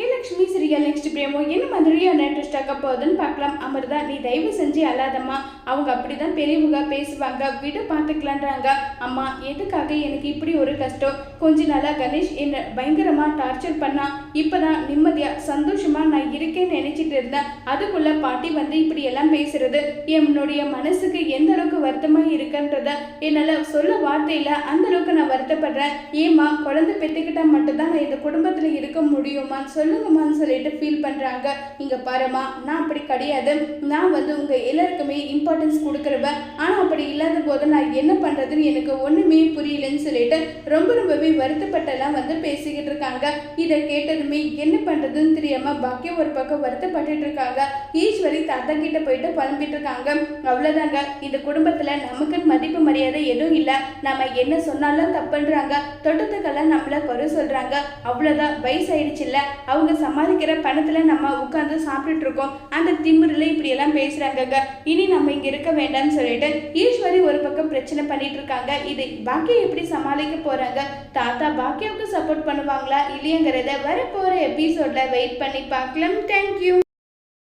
Baakiyalakshmi serial next பிரேமோ என்ன மாதிரியான interest ஆக போகுதுன்னு பார்க்கலாம். அமிர்தா நீ தயவு செஞ்சு அல்லாதம்மா அவங்க அப்படிதான் பெரியவங்க பேசுவாங்க. விட பார்த்துக்கலான்றாங்க. அம்மா எதுக்காக எனக்கு இப்படி ஒரு கஷ்டம்? கொஞ்ச நாளா கணேஷ் என்ன பயங்கரமா டார்ச்சர் பண்ணா. இப்பதான் நிம்மதியாக சந்தோஷமா நான் இருக்கேன்னு இருந்தேன் அதுக்குள்ள பாட்டி வந்து இப்படி எல்லாம் பேசுறது என்னுடைய மனசுக்கு எந்த அளவுக்கு வருத்தமா இருக்குன்றத என்னால சொல்ல வார்த்தையில அந்த அளவுக்கு நான் வருத்தப்படுறேன். ஏமா குழந்தை பெற்றுக்கிட்டா மட்டும்தான் நான் இந்த குடும்பத்துல இருக்க முடியுமான்னு சொல்லுங்கம்மான்னு சொல்லிட்டு ஃபீல் பண்றாங்க. இங்க பாருமா நான் அப்படி கிடையாது. நான் வந்து உங்க எல்லாருக்குமே இம்பார்ட்டன்ஸ் கொடுக்குறவன் இல்லாத போது நான் என்ன பண்றதுன்னு எனக்கு ஒண்ணுமே புரியலன்னு சொல்லிட்டு ரொம்ப ரொம்பவே வருத்தப்பட்டெல்லாம் வந்து பேசிக்கிட்டு இருக்காங்க. இதை கேட்டதுமே என்ன பண்றதுன்னு தெரியாம பாக்கியம் ஒரு பக்கம் வருத்தப்பட்டுட்டு இருக்காங்க. ஈஸ்வரி தாத்தா கிட்ட போயிட்டு புலம்பிட்டு இருக்காங்க. அவ்வளவுதாங்க. இந்த குடும்பத்துல நமக்குன்னு மதிப்பு மரியாதை எதுவும் இல்ல. நம்ம என்ன சொன்னாலும் தப்புன்றாங்க. தொட்டத்துக்கெல்லாம் நம்மளை குறை சொல்றாங்க. அவ்வளவுதான். வயசாயிடுச்சுல்ல அவங்க சமாளிக்கிற பணத்துல நம்ம உட்கார்ந்து சாப்பிட்டுட்டு இருக்கோம். அந்த திமிரில் இப்படி எல்லாம் பேசுறாங்கங்க. இனி நம்ம இங்க இருக்க வேண்டாம்னு சொல்லிட்டு ஈஸ்வரி ஒரு பக்கம் பிரச்சனை பண்ணிட்டு இருக்காங்க. இது பாக்கிய எப்படி சமாளிக்க போறாங்க? தாத்தா பாக்கியாவுக்கு சப்போர்ட் பண்ணுவாங்களா இல்லையங்கிறத வரப்போற எபிசோட்ல வெயிட் பண்ணி பார்க்கலாம். தேங்க்யூ